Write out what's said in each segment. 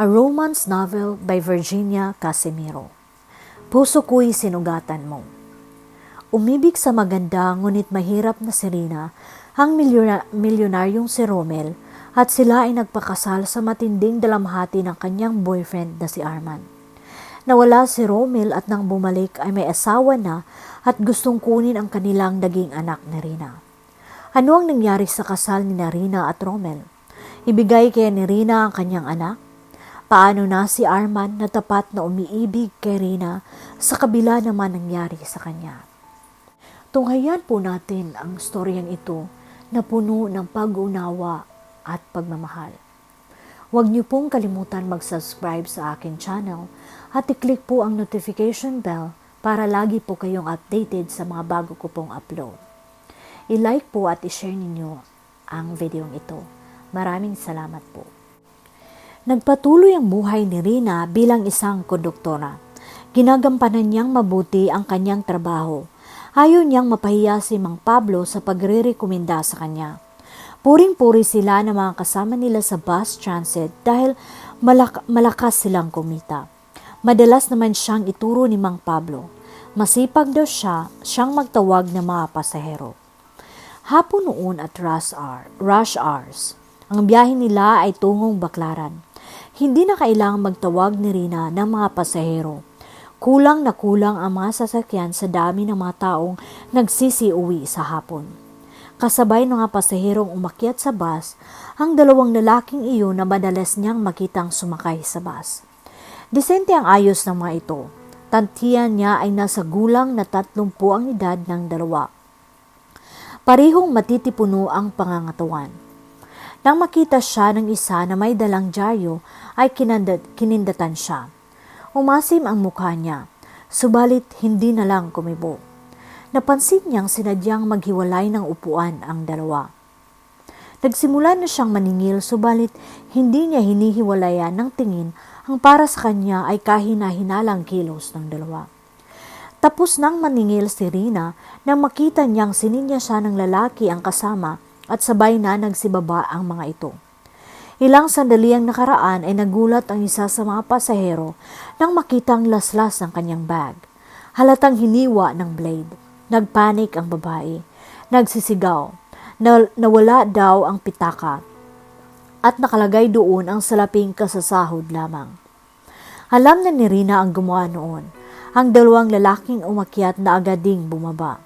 A Romance Novel by Virginia Casimiro. Puso ko'y sinugatan mo. Umibig sa maganda ngunit mahirap na si Rina, ang milyona- milyonaryong si Romel at sila ay nagpakasal sa matinding dalamhati ng kanyang boyfriend na si Arman. Nawala si Romel at nang bumalik ay may asawa na at gustong kunin ang kanilang naging anak na Rina. Ano ang nangyari sa kasal ni Rina at Romel? Ibigay kaya ni Rina ang kanyang anak? Paano na si Arman na tapat na umiibig kay Rina sa kabila naman nangyari sa kanya? Tunghayan po natin ang storyang ito na puno ng pag-unawa at pagmamahal. Huwag niyo pong kalimutan mag-subscribe sa akin channel at i-click po ang notification bell para lagi po kayong updated sa mga bago ko pong upload. I-like po at i-share ninyo ang videong ito. Maraming salamat po. Nagpatuloy ang buhay ni Rina bilang isang konduktora. Ginagampanan niyang mabuti ang kanyang trabaho. Ayaw niyang mapahiya si Mang Pablo sa pagre-rekomenda sa kanya. Puring-puri sila ng mga kasama nila sa bus transit dahil malak- malakas silang kumita. Madalas naman siyang ituro ni Mang Pablo. Masipag daw siya, siyang magtawag ng mga pasahero. Hapon noon at rush, hour, rush hours. Ang biyahe nila ay tungong baklaran. Hindi na kailangang magtawag ni Rina ng mga pasahero. Kulang na kulang ang mga sasakyan sa dami ng mga taong nagsisiuwi sa hapon. Kasabay ng mga pasaherong umakyat sa bus, ang dalawang lalaking iyon na madalas niyang makitang sumakay sa bus. Disente ang ayos ng mga ito. Tantiyan niya ay nasa gulang na tatlumpu ang edad ng dalawa. Parihong matitipuno ang pangangatawan. Nang makita siya ng isa na may dalang dyaryo, ay kinandat, kinindatan siya. Umasim ang mukha niya, subalit hindi na lang kumibo. Napansin niyang sinadyang maghiwalay ng upuan ang dalawa. Nagsimula na siyang maningil subalit hindi niya hinihiwalayan ng tingin ang para sa kanya ay kahina-hinalang kilos ng dalawa. Tapos nang maningil si Rina nang makita niyang sininya siya ng lalaki ang kasama at sabay na nagsibaba ang mga ito. Ilang sandali ang nakaraan ay nagulat ang isa sa mga pasahero nang makitang laslas ng kanyang bag. Halatang hiniwa ng blade. Nagpanik ang babae. Nagsisigaw. Na, nawala daw ang pitaka at nakalagay doon ang salaping kasasahod lamang. Alam na ni Rina ang gumawa noon. Ang dalawang lalaking umakyat na agad ding bumaba.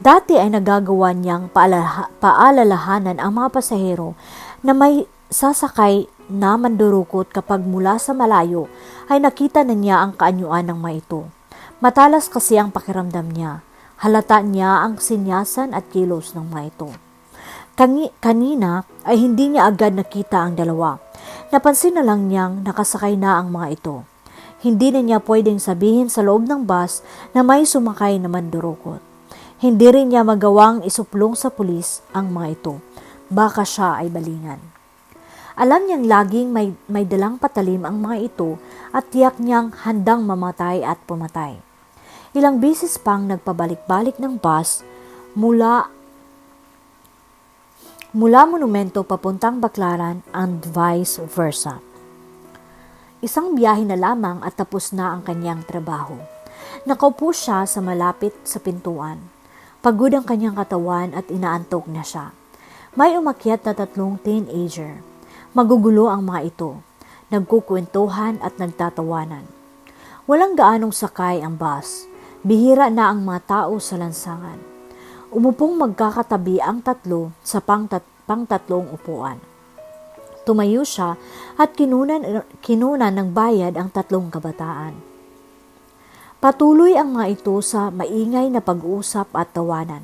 Dati ay nagagawa niyang paalaha, paalalahanan ang mga pasahero na may sasakay na mandurukot kapag mula sa malayo ay nakita na niya ang kaanyuan ng mga ito. Matalas kasi ang pakiramdam niya. Halata niya ang sinyasan at kilos ng mga ito. Kani, kanina ay hindi niya agad nakita ang dalawa. Napansin na lang niyang nakasakay na ang mga ito. Hindi na niya pwedeng sabihin sa loob ng bus na may sumakay na mandurukot. Hindi rin niya magawang isuplong sa pulis ang mga ito. Baka siya ay balingan. Alam niyang laging may, may dalang patalim ang mga ito at tiyak niyang handang mamatay at pumatay. Ilang bisis pang nagpabalik-balik ng bus mula mula monumento papuntang Baklaran and vice versa. Isang biyahe na lamang at tapos na ang kanyang trabaho. Nakaupo siya sa malapit sa pintuan. Pagod ang kanyang katawan at inaantok na siya. May umakyat na tatlong teenager. Magugulo ang mga ito. Nagkukwentuhan at nagtatawanan. Walang gaanong sakay ang bus. Bihira na ang mga tao sa lansangan. Umupong magkakatabi ang tatlo sa pangtat pangtatlong upuan. Tumayo siya at kinunan, kinunan ng bayad ang tatlong kabataan. Patuloy ang mga ito sa maingay na pag-uusap at tawanan.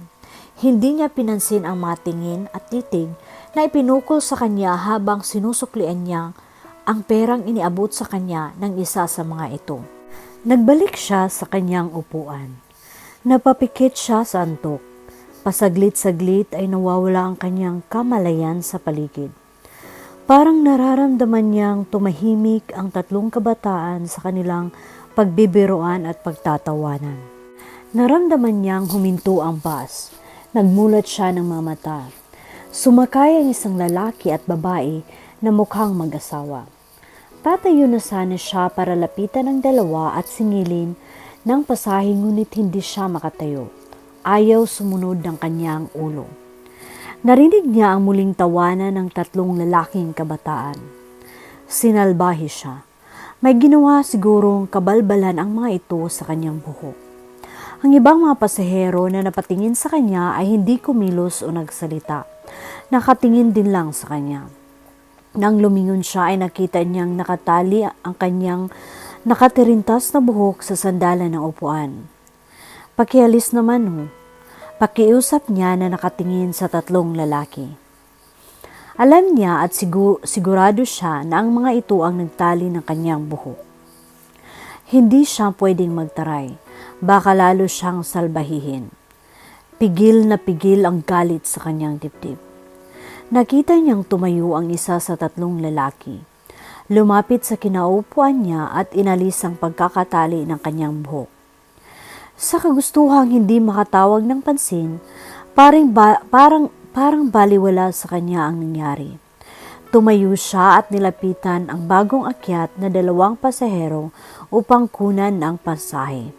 Hindi niya pinansin ang mga tingin at titig na ipinukol sa kanya habang sinusuklian niya ang perang iniabot sa kanya ng isa sa mga ito. Nagbalik siya sa kanyang upuan. Napapikit siya sa antok. Pasaglit-saglit ay nawawala ang kanyang kamalayan sa paligid. Parang nararamdaman niyang tumahimik ang tatlong kabataan sa kanilang pagbibiroan at pagtatawanan. Naramdaman niyang huminto ang bus. Nagmulat siya ng mga mata. Sumakay ang isang lalaki at babae na mukhang mag-asawa. Tatayo na sana siya para lapitan ng dalawa at singilin ng pasahe ngunit hindi siya makatayo. Ayaw sumunod ng kanyang ulo. Narinig niya ang muling tawanan ng tatlong lalaking kabataan. Sinalbahi siya. May ginawa sigurong kabalbalan ang mga ito sa kanyang buhok. Ang ibang mga pasahero na napatingin sa kanya ay hindi kumilos o nagsalita. Nakatingin din lang sa kanya. Nang lumingon siya ay nakita niyang nakatali ang kanyang nakatirintas na buhok sa sandalan ng upuan. Pakialis naman ho. Pakiusap niya na nakatingin sa tatlong lalaki. Alam niya at sigur- sigurado siya na ang mga ito ang nagtali ng kanyang buhok. Hindi siya pwedeng magtaray. Baka lalo siyang salbahihin. Pigil na pigil ang galit sa kanyang dibdib. Nakita niyang tumayo ang isa sa tatlong lalaki. Lumapit sa kinaupuan niya at inalis ang pagkakatali ng kanyang buhok. Sa kagustuhang hindi makatawag ng pansin, parang, ba, parang, parang baliwala sa kanya ang nangyari. Tumayo siya at nilapitan ang bagong akyat na dalawang pasahero upang kunan ang pasahe.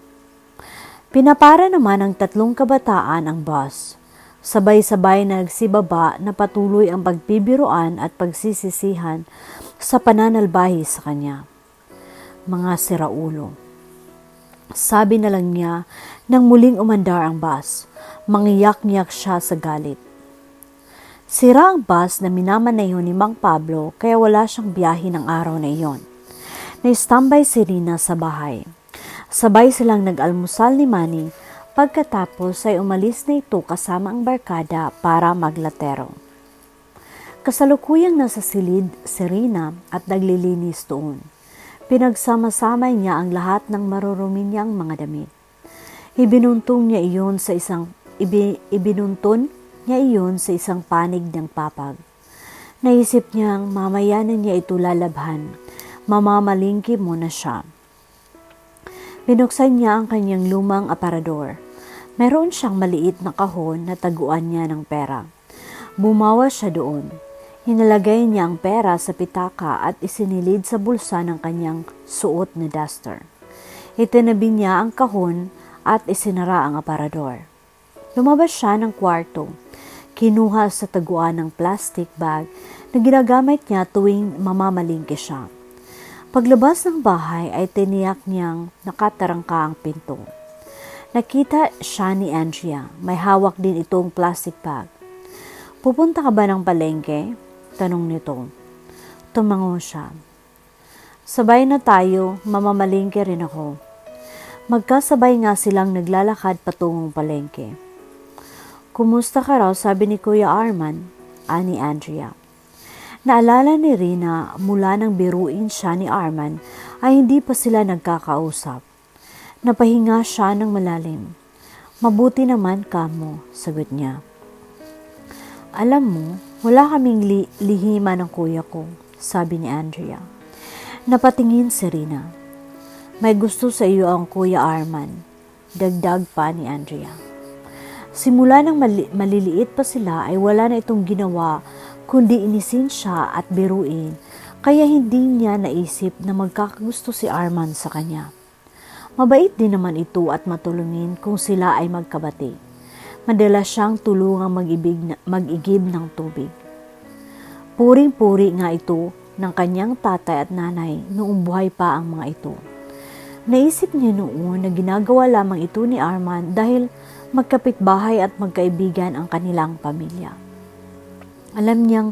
Pinapara naman ng tatlong kabataan ang bus. Sabay-sabay na nagsibaba na patuloy ang pagbibiroan at pagsisisihan sa pananalbahi sa kanya. Mga siraulo. Sabi na lang niya nang muling umandar ang bus. Mangiyak-ngiyak siya sa galit. Sira ang bus na minamaneho ni Mang Pablo kaya wala siyang biyahe ng araw na iyon. Na-standby si Rina sa bahay. Sabay silang nag-almusal ni Manny pagkatapos ay umalis na ito kasama ang barkada para maglatero. Kasalukuyang nasa silid si Rina at naglilinis doon. Pinagsama-sama niya ang lahat ng marurumi niyang mga damit. Ibinuntong niya iyon sa isang ibi, ibinunton niya iyon sa isang panig ng papag. Naisip niyang mamaya na niya ito lalabhan. Mamamalingki muna siya. Binuksan niya ang kanyang lumang aparador. Meron siyang maliit na kahon na taguan niya ng pera. Bumawa siya doon. Hinalagay niya ang pera sa pitaka at isinilid sa bulsa ng kanyang suot na duster. Itinabi niya ang kahon at isinara ang aparador. Lumabas siya ng kwarto. Kinuha sa taguan ng plastic bag na ginagamit niya tuwing mamamalingki siya. Paglabas ng bahay ay tiniyak niyang nakatarangka ang pinto. Nakita siya ni Andrea. May hawak din itong plastic bag. Pupunta ka ba ng palengke? Tanong nito. Tumango siya. Sabay na tayo, mamamalingke rin ako. Magkasabay nga silang naglalakad patungong palengke. Kumusta ka raw, sabi ni Kuya Arman, ani Andrea. Naalala ni Rina mula nang biruin siya ni Arman ay hindi pa sila nagkakausap. Napahinga siya ng malalim. Mabuti naman kamo, sagot niya. Alam mo, wala kaming li- lihima ng kuya ko, sabi ni Andrea. Napatingin si Rina. May gusto sa iyo ang kuya Arman, dagdag pa ni Andrea. Simula nang mali- maliliit pa sila ay wala na itong ginawa kundi inisin siya at biruin, kaya hindi niya naisip na magkakagusto si Arman sa kanya. Mabait din naman ito at matulungin kung sila ay magkabati. Madalas siyang tulungang mag-ibig, mag-igib ng tubig. Puring-puri nga ito ng kanyang tatay at nanay noong buhay pa ang mga ito. Naisip niya noon na ginagawa lamang ito ni Arman dahil magkapitbahay at magkaibigan ang kanilang pamilya. Alam niyang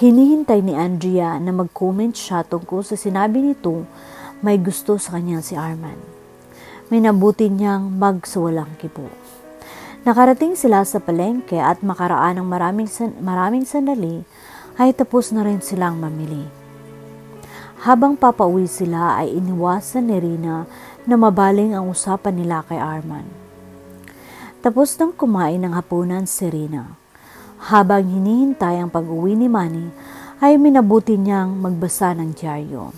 hinihintay ni Andrea na mag-comment siya tungkol sa sinabi nito may gusto sa kanya si Arman. May nabuti niyang magsawalang kipo. Nakarating sila sa palengke at makaraan ng maraming, san- maraming sandali ay tapos na rin silang mamili. Habang papauwi sila ay iniwasan ni Rina na mabaling ang usapan nila kay Arman. Tapos nang kumain ng hapunan si Rina. Habang hinihintay ang pag-uwi ni Manny, ay minabuti niyang magbasa ng dyaryo.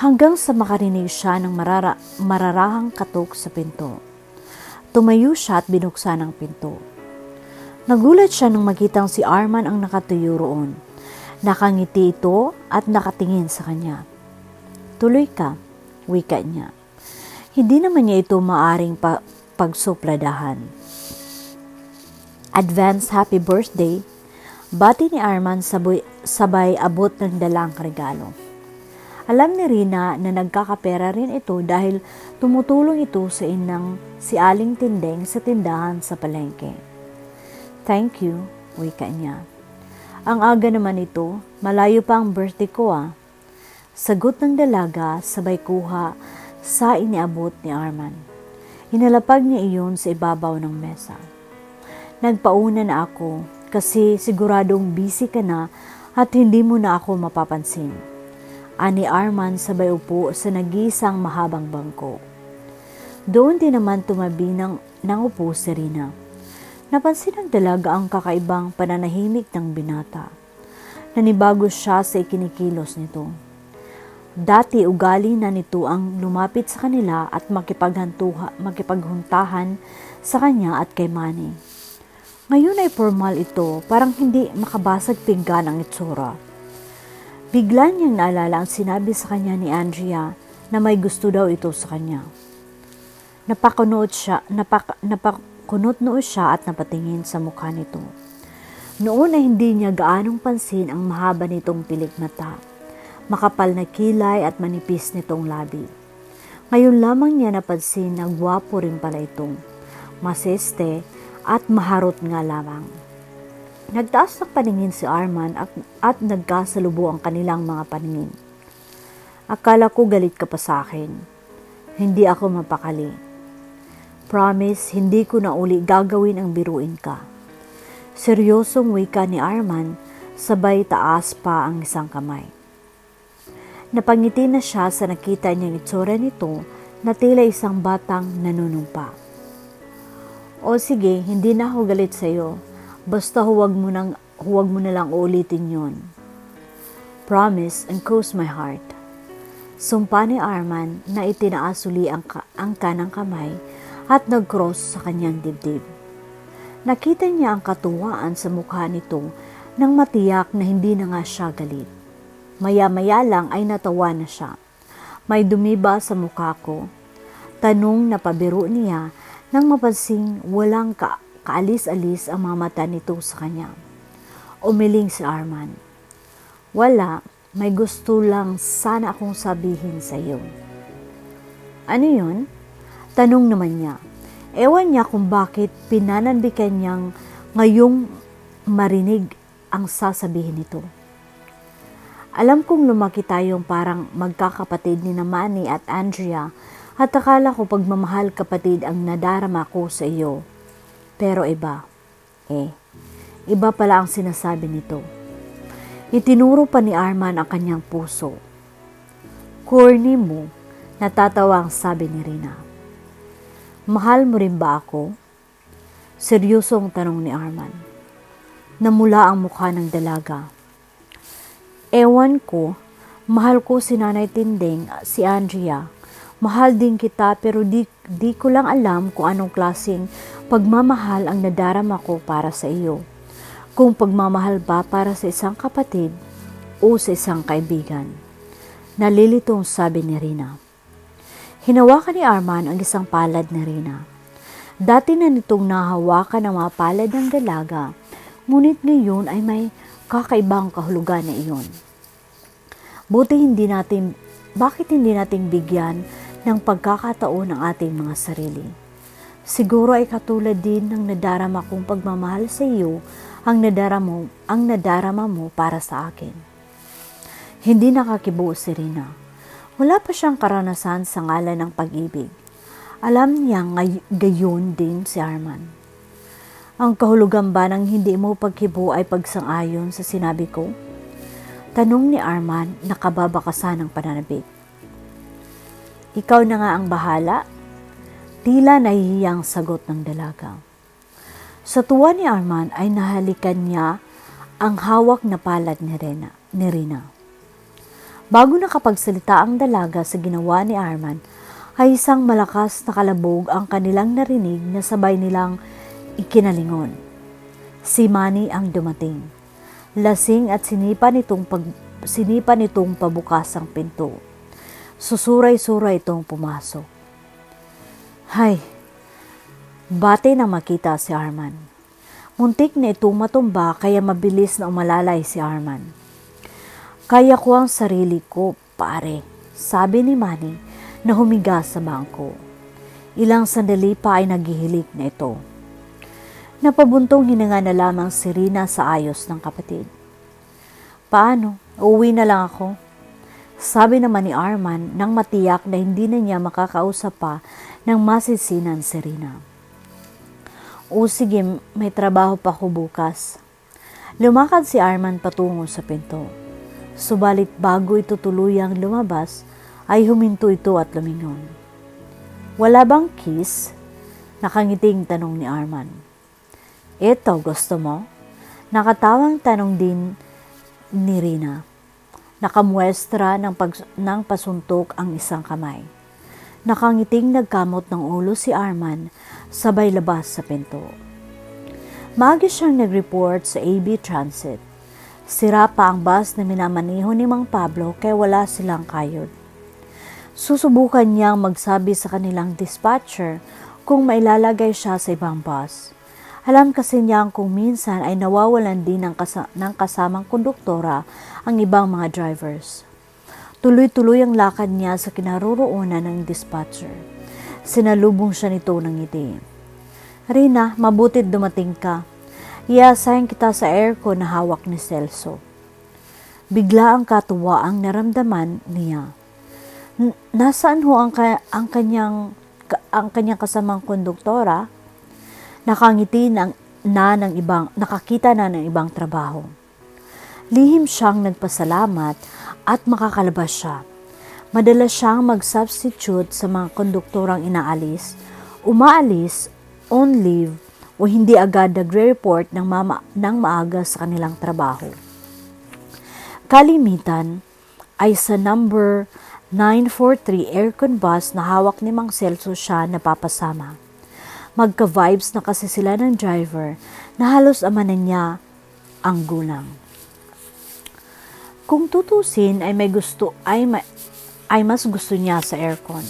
Hanggang sa makarinig siya ng marara, mararahang katok sa pinto. Tumayo siya at binuksan ang pinto. Nagulat siya nang makitang si Arman ang nakatuyo roon. Nakangiti ito at nakatingin sa kanya. Tuloy ka, wika niya. Hindi naman niya ito maaring pa pagsupladahan. Advance happy birthday, bati ni Arman sabay, sabay abot ng dalang regalo. Alam ni Rina na nagkakapera rin ito dahil tumutulong ito sa inang si Aling Tindeng sa tindahan sa palengke. Thank you, wika niya. Ang aga naman ito, malayo pa ang birthday ko ah. Sagot ng dalaga sabay kuha sa iniabot ni Arman. Hinalapag niya iyon sa ibabaw ng mesa. Nagpauna na ako kasi siguradong busy ka na at hindi mo na ako mapapansin. Ani Arman sabay upo sa nag-iisang mahabang bangko. Doon din naman tumabi ng, ng si Rina. Napansin ng dalaga ang kakaibang pananahimik ng binata. Nanibago siya sa ikinikilos nito. Dati ugali na nito ang lumapit sa kanila at makipaghuntahan sa kanya at kay Manny. Ngayon ay formal ito, parang hindi makabasag pinggan ang itsura. Bigla niyang naalala ang sinabi sa kanya ni Andrea na may gusto daw ito sa kanya. Napakunot siya, napak, napakunot noo siya at napatingin sa mukha nito. Noon ay hindi niya gaanong pansin ang mahaba nitong pilik mata, makapal na kilay at manipis nitong labi. Ngayon lamang niya napansin na gwapo rin pala itong maseste at maharot nga lamang. Nagtaas ng paningin si Arman at, at nagkasalubo ang kanilang mga paningin. Akala ko galit ka pa sa akin. Hindi ako mapakali. Promise, hindi ko na uli gagawin ang biruin ka. Seryosong wika ni Arman, sabay taas pa ang isang kamay. Napangiti na siya sa nakita niyang itsura nito na tila isang batang nanunumpa. O sige, hindi na ako galit sa'yo. Basta huwag mo, nang, huwag mo na lang ulitin yon. Promise and cross my heart. Sumpa ni Arman na itinaasuli ang, ka, ang kanang kamay at nag-cross sa kanyang dibdib. Nakita niya ang katuwaan sa mukha nito nang matiyak na hindi na nga siya galit. Maya-maya lang ay natawa na siya. May dumiba sa mukha ko. Tanong na pabiro niya nang mapansing walang ka kaalis-alis ang mga mata nito sa kanya. Umiling si Arman. Wala, may gusto lang sana akong sabihin sa iyo. Ano yun? Tanong naman niya. Ewan niya kung bakit pinananbikan niyang ngayong marinig ang sasabihin nito. Alam kong lumaki tayong parang magkakapatid ni Manny at Andrea at akala ko pagmamahal kapatid ang nadarama ko sa iyo. Pero iba. Eh, iba pala ang sinasabi nito. Itinuro pa ni Arman ang kanyang puso. Corny mo, natatawa ang sabi ni Rina. Mahal mo rin ba ako? Seryosong tanong ni Arman. Namula ang mukha ng dalaga. Ewan ko, mahal ko si Nanay Tinding, si Andrea. Mahal din kita pero di, di ko lang alam kung anong klaseng pagmamahal ang nadarama ko para sa iyo. Kung pagmamahal ba para sa isang kapatid o sa isang kaibigan. Nalilitong sabi ni Rina. Hinawakan ni Arman ang isang palad ni Rina. Dati na nitong nahawakan ang mga palad ng dalaga, ngunit ngayon ay may kakaibang kahulugan na iyon. Buti hindi natin, bakit hindi natin bigyan ng pagkakataon ang ating mga sarili? Siguro ay katulad din ng nadarama kong pagmamahal sa iyo ang nadarama, ang nadarama mo para sa akin. Hindi nakakibuo si Rina. Wala pa siyang karanasan sa ngalan ng pag-ibig. Alam niya ngay- gayon din si Arman. Ang kahulugan ba ng hindi mo pagkibo ay pagsang-ayon sa sinabi ko? Tanong ni Arman na kababakasan ng pananabik. Ikaw na nga ang bahala? Tila nahihiyang sagot ng dalaga. Sa tuwa ni Arman ay nahalikan niya ang hawak na palad ni Rina. Ni Rina. Bago nakapagsalita ang dalaga sa ginawa ni Arman, ay isang malakas na kalabog ang kanilang narinig na sabay nilang ikinalingon. Si Manny ang dumating. Lasing at sinipa nitong, pag, sinipa nitong pabukas ang pinto. Susuray-suray itong pumasok. Hay, bate na makita si Arman. Muntik na itong matumba kaya mabilis na umalalay si Arman. Kaya ko ang sarili ko, pare, sabi ni Manny na humiga sa bangko. Ilang sandali pa ay naghihilik na ito. Napabuntong hininga na lamang si Rina sa ayos ng kapatid. Paano? Uuwi na lang ako? Sabi naman ni Arman nang matiyak na hindi na niya makakausap pa ng masisinan si Rina. O sige, may trabaho pa ko bukas. Lumakad si Arman patungo sa pinto. Subalit bago ito tuluyang lumabas, ay huminto ito at lumingon. Wala bang kiss? Nakangiting tanong ni Arman. Eto, gusto mo? Nakatawang tanong din ni Rina. Nakamuestra ng, pag, ng pasuntok ang isang kamay. Nakangiting nagkamot ng ulo si Arman, sabay labas sa pinto. Magi siyang nag-report sa AB Transit. Sira pa ang bus na minamaniho ni Mang Pablo kaya wala silang kayod. Susubukan niyang magsabi sa kanilang dispatcher kung mailalagay siya sa ibang bus. Alam kasi niyang kung minsan ay nawawalan din ng, kasa- ng kasamang konduktora ang ibang mga drivers. Tuloy-tuloy ang lakad niya sa kinaroroonan ng dispatcher. Sinalubong siya nito ng ngiti. Rina, mabutit dumating ka. Iaasahin kita sa aircon na hawak ni Celso. Bigla ang katuwa ang naramdaman niya. N- nasaan ho ang, ka- ang kanyang ka- ang kanyang kasamang konduktora? Nakangiti ng, na ng ibang, nakakita na ng ibang trabaho. Lihim siyang nagpasalamat at makakalabas siya. Madalas siyang mag-substitute sa mga konduktorang inaalis, umaalis, on leave, o hindi agad nagre-report ng, mama, ng maaga sa kanilang trabaho. Kalimitan ay sa number 943 aircon bus na hawak ni Mang Celso siya napapasama. Magka-vibes na kasi sila ng driver na halos ama na niya ang gulang. Kung tutusin ay may gusto ay may, ay mas gusto niya sa aircon.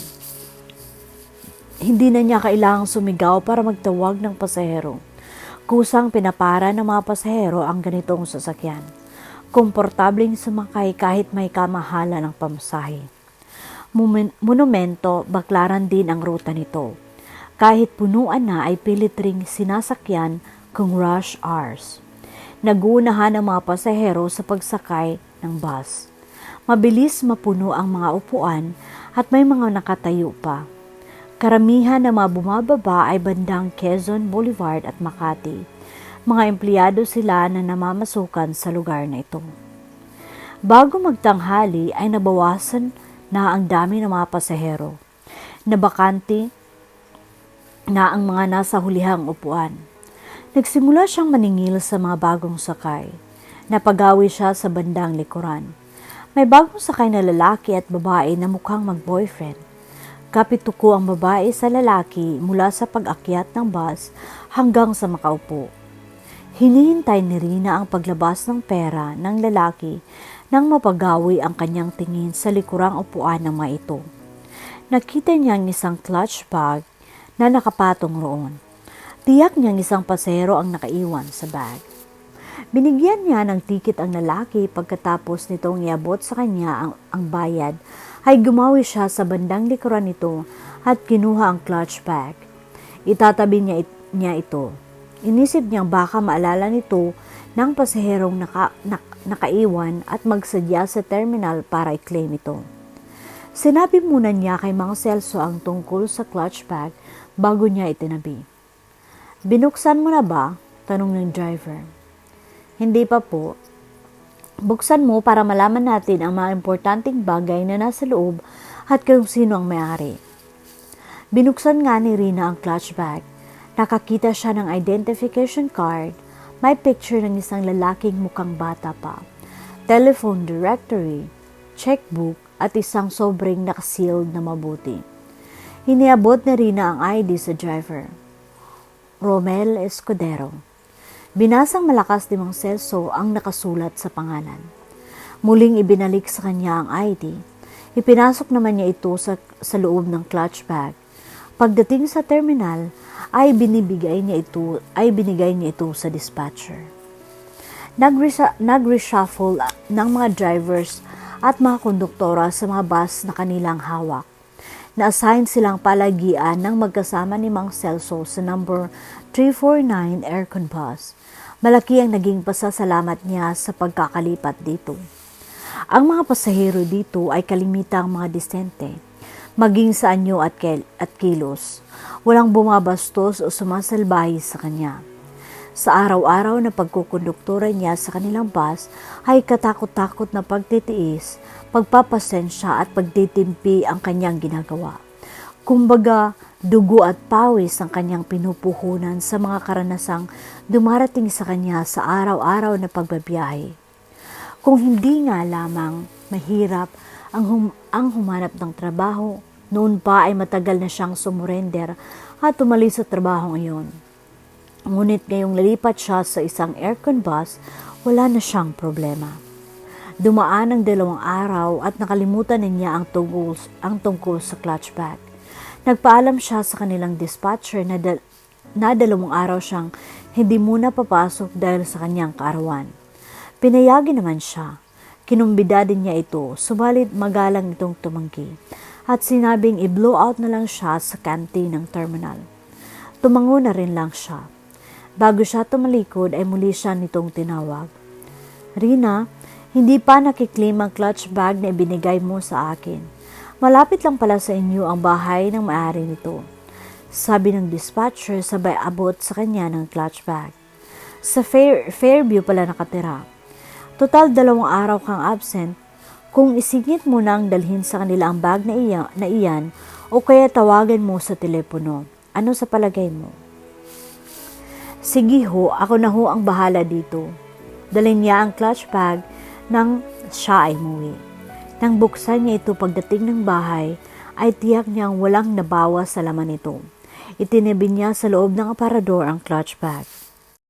Hindi na niya kailangang sumigaw para magtawag ng pasahero. Kusang pinapara ng mga pasahero ang ganitong sasakyan. Komportabling sumakay kahit may kamahala ng pamasahe. Monumento, baklaran din ang ruta nito. Kahit punuan na ay pilit ring sinasakyan kung rush hours. Naguunahan ang mga pasahero sa pagsakay ng bus. Mabilis mapuno ang mga upuan at may mga nakatayo pa. Karamihan ng mga bumababa ay bandang Quezon Boulevard at Makati. Mga empleyado sila na namamasukan sa lugar na ito. Bago magtanghali ay nabawasan na ang dami ng mga pasahero. Nabakante na ang mga nasa hulihang upuan. Nagsimula siyang maningil sa mga bagong sakay. Napagawi siya sa bandang likuran. May bagong sakay na lalaki at babae na mukhang mag-boyfriend. Kapituko ang babae sa lalaki mula sa pag-akyat ng bus hanggang sa makaupo. Hinihintay ni Rina ang paglabas ng pera ng lalaki nang mapagawi ang kanyang tingin sa likurang upuan ng mga ito. Nakita niya ang isang clutch bag na nakapatong roon. Tiyak niyang isang pasero ang nakaiwan sa bag. Binigyan niya ng tikit ang lalaki pagkatapos nitong iabot sa kanya ang, ang bayad ay gumawi siya sa bandang likuran nito at kinuha ang clutch bag. Itatabi niya, it, niya ito. Inisip niyang baka maalala nito ng pasaherong naka, nak, nakaiwan at magsadya sa terminal para i-claim ito. Sinabi muna niya kay Mang Celso ang tungkol sa clutch bag bago niya itinabi. Binuksan mo na ba? Tanong ng driver. Hindi pa po. Buksan mo para malaman natin ang mga importanteng bagay na nasa loob at kung sino ang may-ari. Binuksan nga ni Rina ang clutch bag. Nakakita siya ng identification card. May picture ng isang lalaking mukhang bata pa. Telephone directory, checkbook, at isang sobrang nakasealed na mabuti. Hiniabot na Rina ang ID sa driver. Romel Escudero. Binasang malakas ni Mang Celso ang nakasulat sa pangalan. Muling ibinalik sa kanya ang ID. Ipinasok naman niya ito sa, sa loob ng clutch bag. Pagdating sa terminal, ay binibigay niya ito ay binigay niya ito sa dispatcher. Nag-reshuffle ng mga drivers at mga konduktora sa mga bus na kanilang hawak. Na-assign silang palagian ng magkasama ni Mang Celso sa number 349 Aircon Bus. Malaki ang naging pasasalamat niya sa pagkakalipat dito. Ang mga pasahero dito ay kalimitang mga disente, maging sa anyo at, kel- at kilos. Walang bumabastos o sumasalbahi sa kanya. Sa araw-araw na pagkukonduktura niya sa kanilang bus ay katakot-takot na pagtitiis, pagpapasensya at pagtitimpi ang kanyang ginagawa. Kumbaga, dugo at pawis ang kanyang pinupuhunan sa mga karanasang dumarating sa kanya sa araw-araw na pagbabiyahe. Kung hindi nga lamang mahirap ang, hum- ang humanap ng trabaho, noon pa ay matagal na siyang sumurender at tumalis sa trabaho ngayon. Ngunit ngayong lalipat siya sa isang aircon bus, wala na siyang problema. Dumaan ang dalawang araw at nakalimutan na niya ang tungkol, ang tungkol sa clutch bag. Nagpaalam siya sa kanilang dispatcher na, dal- na dalawang araw siyang hindi muna papasok dahil sa kanyang kaarawan. Pinayagi naman siya. Kinumbida din niya ito, subalit magalang itong tumanggi at sinabing i-blow out na lang siya sa canteen ng terminal. Tumango na rin lang siya. Bago siya tumalikod ay muli siya nitong tinawag. Rina, hindi pa nakiklaim ang clutch bag na ibinigay mo sa akin. Malapit lang pala sa inyo ang bahay ng may-ari nito. Sabi ng dispatcher sabay abot sa kanya ng clutch bag. Sa Fair, Fairview pala nakatira. Total dalawang araw kang absent. Kung isingit mo na ang dalhin sa kanila ang bag na, iya, na iyan o kaya tawagan mo sa telepono. Ano sa palagay mo? Sige ho, ako na ho ang bahala dito. Dalhin niya ang clutch bag nang siya ay muwi. Nang buksan niya ito pagdating ng bahay, ay tiyak niyang walang nabawas sa laman nito. Itinabi niya sa loob ng aparador ang clutch bag.